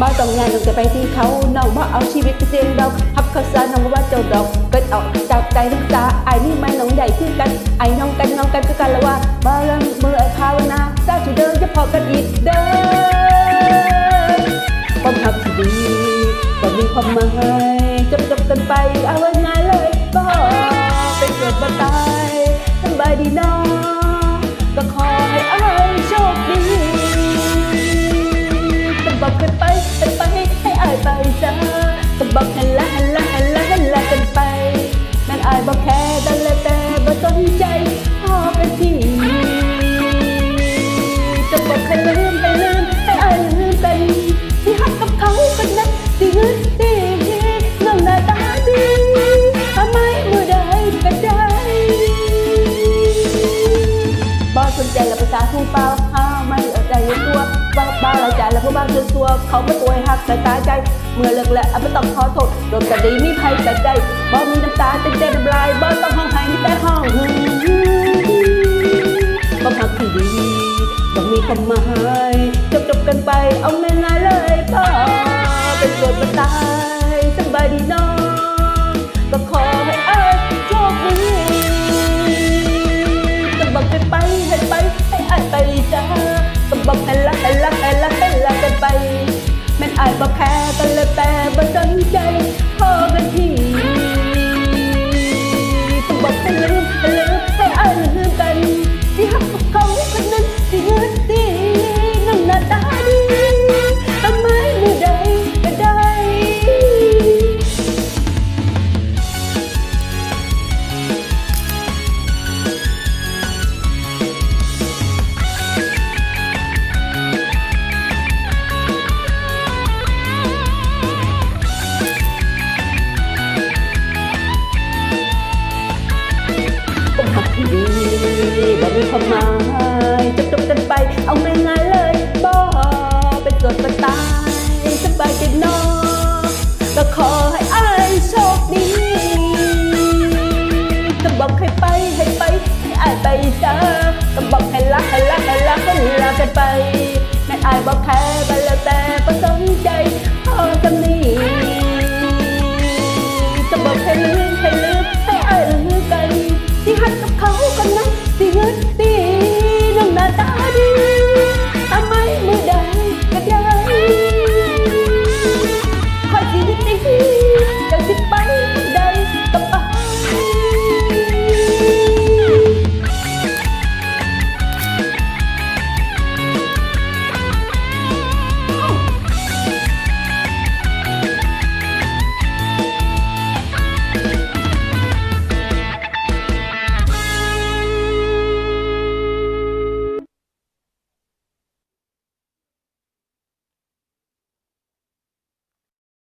บ่ต้องงานต้องจะไปที่เขาน้องบ่เอาชีวิตไปเสี่ยงดอกฮับเขาวสาน้องว่าเจ้าดอกเกิดออกจากใจน้ำตาไอ้นี่ไม่น้องใหญ่คือกันไอ้น้องกันน้องกันคือกันละว่าบ่เริ่มมือไอ้ภาวนาสาธุเดินจะพอกันอีกเด้อความหักที่ดีก็มีความหมายจบจบกันไปเอาไว้งายเลยบ่เป็นเกิดบ่ตายสบายดีน้องก็ขอให้อ้ายโชคดี ใจพอกันทีจะบอกให้ลืมไปลืมให้อายลืมกันที่หักกับเขาคนนั้นที่เงินดีน้องหน้าตาดีทำไมเมื่อใด้ก็ได้บอสนใจและภาษาผู้เปล่า ใจและผู้บ้าจนตัวเขาไม่ตัวหักแต่ตาใจ เมื่อเลิกแล้วไม่ต้องขอโทษโดนกระดีมีภัยแต่ใจบ่มีน้ำตาเต็มใจน้ำลายบ่ต้องห้องไห้มีแต่ห้องหือก็หักที่ดีบ่มีความหมายจบจบกันไปเอาง่ายๆเลยพ่อเป็นเกิดมาตายสบายดีน้อง บอกแพ้กันแล้วแต่บ่สนใจพอกันทีก็บอกให้ลืม เป็นเกิดเป็นตายสบายใจนอนก็ขอให้อายโชคดีก็บอกให้ไปให้ไปให้อายไปจ้าก็บอกให้ละให้ละให้ละให้ละกันไปแม่นอายบอก